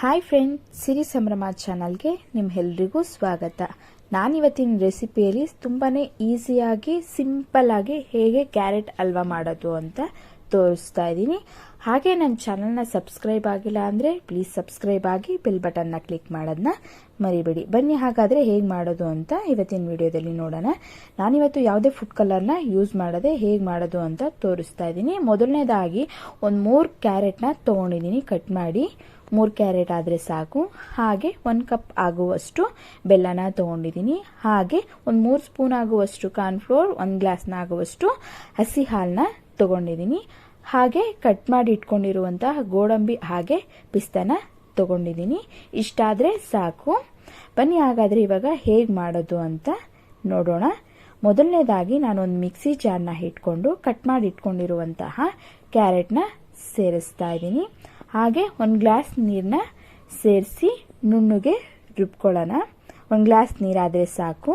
Hi friend ಸಿರಿ ಸಂಭ್ರಮ ಚಾನಲ್ಗೆ ನಿಮ್ಮೆಲ್ರಿಗೂ ಸ್ವಾಗತ. ನಾನಿವತ್ತಿನ ರೆಸಿಪಿಯಲ್ಲಿ ತುಂಬಾ ಈಸಿಯಾಗಿ ಸಿಂಪಲ್ ಆಗಿ ಹೇಗೆ ಕ್ಯಾರೆಟ್ ಹಲ್ವಾ ಮಾಡೋದು ಅಂತ ತೋರಿಸ್ತಾ ಇದ್ದೀನಿ. ಹಾಗೆ ನನ್ನ ಚಾನಲ್ನ ಸಬ್ಸ್ಕ್ರೈಬ್ ಆಗಿಲ್ಲ ಅಂದರೆ ಪ್ಲೀಸ್ ಸಬ್ಸ್ಕ್ರೈಬ್ ಆಗಿ ಬೆಲ್ ಬಟನ್ನ ಕ್ಲಿಕ್ ಮಾಡೋದನ್ನ ಮರಿಬೇಡಿ. ಬನ್ನಿ ಹಾಗಾದರೆ ಹೇಗೆ ಮಾಡೋದು ಅಂತ ಇವತ್ತಿನ ವಿಡಿಯೋದಲ್ಲಿ ನೋಡೋಣ. ನಾನಿವತ್ತು ಯಾವುದೇ ಫುಡ್ ಕಲರ್ನ ಯೂಸ್ ಮಾಡದೆ ಹೇಗೆ ಮಾಡೋದು ಅಂತ ತೋರಿಸ್ತಾ ಇದ್ದೀನಿ. ಮೊದಲನೇದಾಗಿ ಒಂದು ಮೂರು ಕ್ಯಾರೆಟ್ನ ತೊಗೊಂಡಿದ್ದೀನಿ ಕಟ್ ಮಾಡಿ. ಮೂರು ಕ್ಯಾರೆಟ್ ಆದರೆ ಸಾಕು. ಹಾಗೆ ಒಂದು ಕಪ್ ಆಗುವಷ್ಟು ಬೆಲ್ಲನ ತೊಗೊಂಡಿದ್ದೀನಿ. ಹಾಗೆ ಒಂದು ಮೂರು ಸ್ಪೂನ್ ಆಗುವಷ್ಟು ಕಾರ್ನ್ಫ್ಲೋರ್ ಒಂದು ಗ್ಲಾಸ್ನ ಆಗುವಷ್ಟು ಹಸಿ ಹಾಲನ್ನ ತೊಗೊಂಡಿದ್ದೀನಿ. ಹಾಗೆ ಕಟ್ ಮಾಡಿ ಇಟ್ಕೊಂಡಿರುವಂತಹ ಗೋಡಂಬಿ ಹಾಗೆ ಪಿಸ್ತಾನ ತಗೊಂಡಿದ್ದೀನಿ. ಇಷ್ಟಾದರೆ ಸಾಕು. ಬನ್ನಿ ಹಾಗಾದರೆ ಇವಾಗ ಹೇಗೆ ಮಾಡೋದು ಅಂತ ನೋಡೋಣ. ಮೊದಲನೇದಾಗಿ ನಾನೊಂದು ಮಿಕ್ಸಿ ಜಾರ್ನ ಇಟ್ಕೊಂಡು ಕಟ್ ಮಾಡಿ ಇಟ್ಕೊಂಡಿರುವಂತಹ ಕ್ಯಾರೆಟ್ನ ಸೇರಿಸ್ತಾ ಇದ್ದೀನಿ. ಹಾಗೆ ಒಂದು ಗ್ಲಾಸ್ ನೀರನ್ನ ಸೇರಿಸಿ ನುಣ್ಣಗೆ ರುಬ್ಕೊಳ್ಳೋಣ. ಒಂದು ಗ್ಲಾಸ್ ನೀರಾದರೆ ಸಾಕು.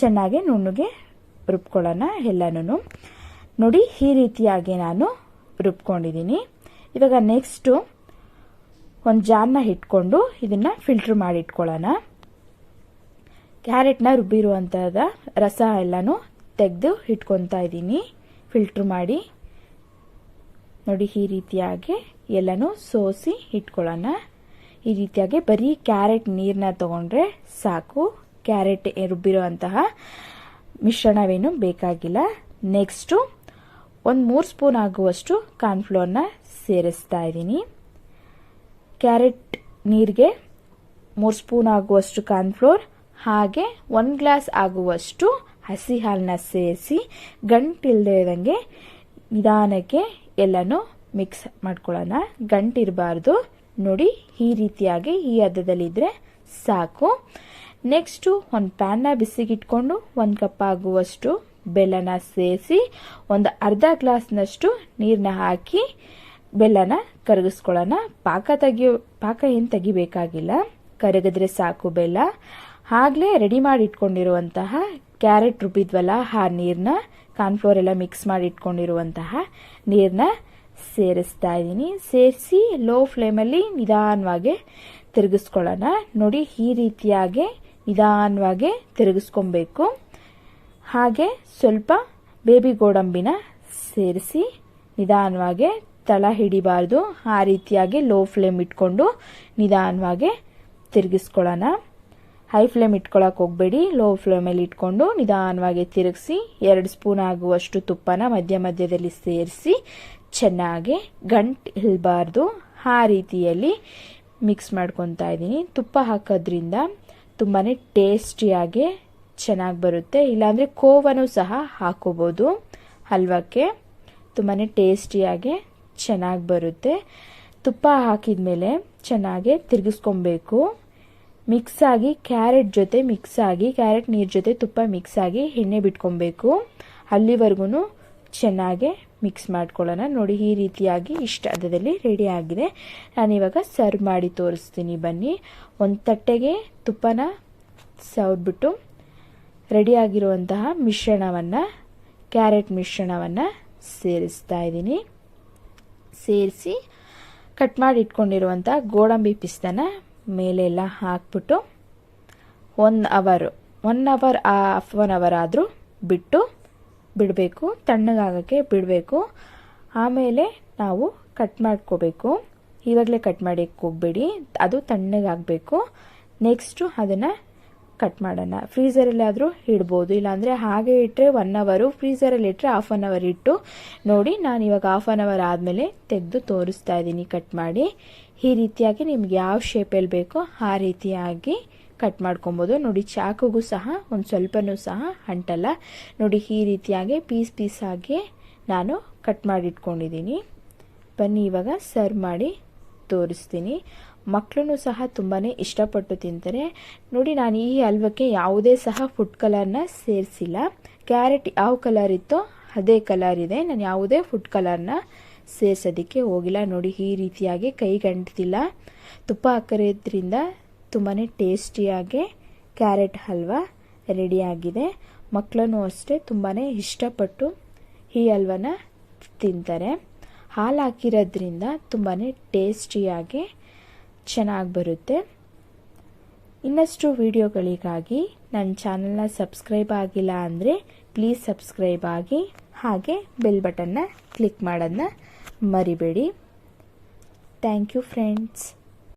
ಚೆನ್ನಾಗಿ ನುಣ್ಣಗೆ ರುಬ್ಕೊಳ್ಳೋಣ ಎಲ್ಲನೂ ನೋಡಿ, ಈ ರೀತಿಯಾಗಿ ನಾನು ರುಬ್ಕೊಂಡಿದ್ದೀನಿ. ಇವಾಗ ನೆಕ್ಸ್ಟು ಒಂದು ಜಾರ್ನ ಇಟ್ಕೊಂಡು ಇದನ್ನು ಫಿಲ್ಟ್ರ್ ಮಾಡಿ ಇಟ್ಕೊಳ್ಳೋಣ. ಕ್ಯಾರೆಟ್ನ ರುಬ್ಬಿರುವಂಥದ್ದು ರಸ ಎಲ್ಲನೂ ತೆಗೆದು ಇಟ್ಕೊತಾ ಇದ್ದೀನಿ. ಫಿಲ್ಟ್ರ್ ಮಾಡಿ. ನೋಡಿ, ಈ ರೀತಿಯಾಗಿ ಎಲ್ಲನೂ ಸೋಸಿ ಇಟ್ಕೊಳ್ಳೋಣ ಈ ರೀತಿಯಾಗಿ ಬರೀ ಕ್ಯಾರೆಟ್ ನೀರನ್ನ ತಗೊಂಡ್ರೆ ಸಾಕು. ಕ್ಯಾರೆಟ್ ರುಬ್ಬಿರುವಂತಹ ಮಿಶ್ರಣವೇನು ಬೇಕಾಗಿಲ್ಲ. ನೆಕ್ಸ್ಟು ಒಂದು ಮೂರು ಸ್ಪೂನ್ ಆಗುವಷ್ಟು ಕಾರ್ನ್ಫ್ಲೋರ್ನ ಸೇರಿಸ್ತಾ ಇದ್ದೀನಿ. ಕ್ಯಾರೆಟ್ ನೀರಿಗೆ ಮೂರು ಸ್ಪೂನ್ ಆಗುವಷ್ಟು ಕಾರ್ನ್ಫ್ಲೋರ್ ಹಾಗೆ ಒಂದು ಗ್ಲಾಸ್ ಆಗುವಷ್ಟು ಹಸಿ ಹಾಲನ್ನ ಸೇರಿಸಿ ಗಂಟಿಲ್ಲದೆ ಇದ್ದಂಗೆ ನಿಧಾನಕ್ಕೆ ಎಲ್ಲನೂ ಮಿಕ್ಸ್ ಮಾಡ್ಕೊಳ್ಳೋಣ. ಗಂಟಿರಬಾರ್ದು. ನೋಡಿ, ಈ ರೀತಿಯಾಗಿ ಈ ಹದದಲ್ಲಿದ್ದರೆ ಸಾಕು. ನೆಕ್ಸ್ಟು ಒಂದು ಪ್ಯಾನ್ನ ಬಿಸಿಗಿಟ್ಕೊಂಡು ಒಂದು ಕಪ್ ಆಗುವಷ್ಟು ಬೆಲ್ಲನ ಸೇರಿಸಿ ಒಂದು ಅರ್ಧ ಗ್ಲಾಸ್ನಷ್ಟು ನೀರನ್ನ ಹಾಕಿ ಬೆಲ್ಲನ ಕರಗಿಸ್ಕೊಳ್ಳೋಣ. ಪಾಕ ತೆಗಿಯೋ ಪಾಕ ಏನು ತೆಗಿಬೇಕಾಗಿಲ್ಲ. ಕರಗಿದ್ರೆ ಸಾಕು ಬೆಲ್ಲ. ಆಗಲೇ ರೆಡಿ ಮಾಡಿ ಇಟ್ಕೊಂಡಿರುವಂತಹ ಕ್ಯಾರೆಟ್ ರುಬ್ಬಿದ್ವಲ್ಲ ಆ ನೀರನ್ನ ಕಾರ್ನ್ಫ್ಲೋರ್ ಎಲ್ಲ ಮಿಕ್ಸ್ ಮಾಡಿ ಇಟ್ಕೊಂಡಿರುವಂತಹ ನೀರನ್ನ ಸೇರಿಸ್ತಾ ಇದ್ದೀನಿ. ಸೇರಿಸಿ ಲೋ ಫ್ಲೇಮಲ್ಲಿ ನಿಧಾನವಾಗಿ ತಿರುಗಿಸ್ಕೊಳ್ಳೋಣ. ನೋಡಿ ಈ ರೀತಿಯಾಗಿ ನಿಧಾನವಾಗಿ ತಿರುಗಿಸ್ಕೊಬೇಕು. ಹಾಗೆ ಸ್ವಲ್ಪ ಬೇಬಿ ಗೋಡಂಬಿನ ಸೇರಿಸಿ ನಿಧಾನವಾಗಿ ತಳ ಹಿಡಿಬಾರ್ದು. ಆ ರೀತಿಯಾಗಿ ಲೋ ಫ್ಲೇಮ್ ಇಟ್ಕೊಂಡು ನಿಧಾನವಾಗಿ ತಿರುಗಿಸ್ಕೊಳ್ಳೋಣ. ಹೈ ಫ್ಲೇಮ್ ಇಟ್ಕೊಳಕ್ಕೆ ಹೋಗಬೇಡಿ. ಲೋ ಫ್ಲೇಮಲ್ಲಿ ಇಟ್ಕೊಂಡು ನಿಧಾನವಾಗಿ ತಿರುಗಿಸಿ ಎರಡು ಸ್ಪೂನ್ ಆಗುವಷ್ಟು ತುಪ್ಪನ ಮಧ್ಯ ಮಧ್ಯದಲ್ಲಿ ಸೇರಿಸಿ ಚೆನ್ನಾಗಿ ಗಂಟು ಇಲ್ಬಾರ್ದು ಆ ರೀತಿಯಲ್ಲಿ ಮಿಕ್ಸ್ ಮಾಡ್ಕೊತಾ ಇದ್ದೀನಿ. ತುಪ್ಪ ಹಾಕೋದ್ರಿಂದ ತುಂಬಾ ಟೇಸ್ಟಿಯಾಗಿ ಚೆನ್ನಾಗಿ ಬರುತ್ತೆ. ಇಲ್ಲಾಂದರೆ ಕೋವನು ಸಹ ಹಾಕೋಬೋದು. ಹಲ್ವಕ್ಕೆ ತುಂಬಾ ಟೇಸ್ಟಿಯಾಗಿ ಚೆನ್ನಾಗಿ ಬರುತ್ತೆ. ತುಪ್ಪ ಹಾಕಿದ ಮೇಲೆ ಚೆನ್ನಾಗಿ ತಿರುಗಿಸ್ಕೊಬೇಕು. ಮಿಕ್ಸ್ ಆಗಿ ಕ್ಯಾರೆಟ್ ಜೊತೆ ಮಿಕ್ಸ್ ಆಗಿ ಕ್ಯಾರೆಟ್ ನೀರು ಜೊತೆ ತುಪ್ಪ ಮಿಕ್ಸ್ ಆಗಿ ಎಣ್ಣೆ ಬಿಟ್ಕೊಬೇಕು. ಅಲ್ಲಿವರೆಗೂ ಚೆನ್ನಾಗೆ ಮಿಕ್ಸ್ ಮಾಡ್ಕೊಳ್ಳೋಣ. ನೋಡಿ, ಈ ರೀತಿಯಾಗಿ ಇಷ್ಟು ಹದದಲ್ಲಿ ರೆಡಿ ಆಗಿದೆ. ನಾನಿವಾಗ ಸರ್ವ್ ಮಾಡಿ ತೋರಿಸ್ತೀನಿ ಬನ್ನಿ. ಒಂದು ತಟ್ಟೆಗೆ ತುಪ್ಪನ ಸವದ್ಬಿಟ್ಟು ರೆಡಿಯಾಗಿರುವಂತಹ ಮಿಶ್ರಣವನ್ನು, ಕ್ಯಾರೆಟ್ ಮಿಶ್ರಣವನ್ನು ಸೇರಿಸ್ತಾ ಇದ್ದೀನಿ. ಸೇರಿಸಿ ಕಟ್ ಮಾಡಿ ಇಟ್ಕೊಂಡಿರುವಂಥ ಗೋಡಂಬಿ ಪಿಸ್ತನ ಮೇಲೆಲ್ಲ ಹಾಕ್ಬಿಟ್ಟು one hour one hour half one hour ಆದರೂ ಬಿಟ್ಟು ಬಿಡಬೇಕು, ತಣ್ಣಗಾಗೋಕ್ಕೆ ಬಿಡಬೇಕು. ಆಮೇಲೆ ನಾವು ಕಟ್ ಮಾಡ್ಕೋಬೇಕು. ಇವಾಗಲೇ ಕಟ್ ಮಾಡಿ ಹೋಗಬೇಡಿ ಅದು ತಣ್ಣಗಾಗಬೇಕು. ನೆಕ್ಸ್ಟು ಅದನ್ನು ಕಟ್ ಮಾಡೋಣ. ಫ್ರೀಸರಲ್ಲಿ ಆದರೂ ಇಡ್ಬೋದು. ಇಲ್ಲಾಂದರೆ ಹಾಗೆ ಇಟ್ಟರೆ ಒನ್ ಅವರು ಫ್ರೀಸರಲ್ಲಿ ಇಟ್ಟರೆ ಹಾಫ್ ಆನ್ ಅವರ್ ಇಟ್ಟು ನೋಡಿ ನಾನು ಇವಾಗ ಹಾಫ್ ಆನ್ ಅವರ್ ಆದಮೇಲೆ ತೆಗೆದು ತೋರಿಸ್ತಾ ಇದ್ದೀನಿ ಕಟ್ ಮಾಡಿ. ಈ ರೀತಿಯಾಗಿ ನಿಮ್ಗೆ ಯಾವ ಶೇಪಲ್ಲಿ ಬೇಕೋ ಆ ರೀತಿಯಾಗಿ ಕಟ್ ಮಾಡ್ಕೊಬೋದು. ನೋಡಿ ಚಾಕುಗೂ ಸಹ ಒಂದು ಸ್ವಲ್ಪನೂ ಸಹ ಅಂಟಲ್ಲ. ನೋಡಿ ಈ ರೀತಿಯಾಗಿ ಪೀಸ್ ಪೀಸಾಗಿ ನಾನು ಕಟ್ ಮಾಡಿಟ್ಕೊಂಡಿದ್ದೀನಿ. ಬನ್ನಿ ಇವಾಗ ಸರ್ವ್ ಮಾಡಿ ತೋರಿಸ್ತೀನಿ. ಮಕ್ಕಳು ಸಹ ತುಂಬಾ ಇಷ್ಟಪಟ್ಟು ತಿಂತಾರೆ. ನೋಡಿ, ನಾನು ಈ ಹಲ್ವಕ್ಕೆ ಯಾವುದೇ ಸಹ ಫುಡ್ ಕಲರ್ನ ಸೇರಿಸಿಲ್ಲ. ಕ್ಯಾರೆಟ್ ಯಾವ ಕಲರ್ ಇತ್ತೋ ಅದೇ ಕಲರ್ ಇದೆ. ನಾನು ಯಾವುದೇ ಫುಡ್ ಕಲರ್ನ ಸೇರಿಸೋದಕ್ಕೆ ಹೋಗಿಲ್ಲ. ನೋಡಿ, ಈ ರೀತಿಯಾಗಿ ಕೈಗಂಟಿಲ್ಲ ತುಪ್ಪ ಹಾಕಿರೋದ್ರಿಂದ ತುಂಬಾ ಟೇಸ್ಟಿಯಾಗಿ ಕ್ಯಾರೆಟ್ ಹಲ್ವ ರೆಡಿಯಾಗಿದೆ ಮಕ್ಕಳನ್ನು ಅಷ್ಟೇ ತುಂಬಾ ಇಷ್ಟಪಟ್ಟು ಈ ಹಲ್ವನ ತಿಂತಾರೆ. ಹಾಲು ಹಾಕಿರೋದ್ರಿಂದ ತುಂಬಾ ಟೇಸ್ಟಿಯಾಗಿ ಚೆನ್ನಾಗಿ ಬರುತ್ತೆ. ಇನ್ನಷ್ಟು ವಿಡಿಯೋಗಳಿಗಾಗಿ ನನ್ನ ಚಾನಲ್ನ ಸಬ್ಸ್ಕ್ರೈಬ್ ಆಗಿಲ್ಲ ಅಂದರೆ ಪ್ಲೀಸ್ ಸಬ್ಸ್ಕ್ರೈಬ್ ಆಗಿ, ಹಾಗೆ ಬೆಲ್ ಬಟನ್ನ ಕ್ಲಿಕ್ ಮಾಡೋದನ್ನ ಮರಿಬೇಡಿ. Thank you friends.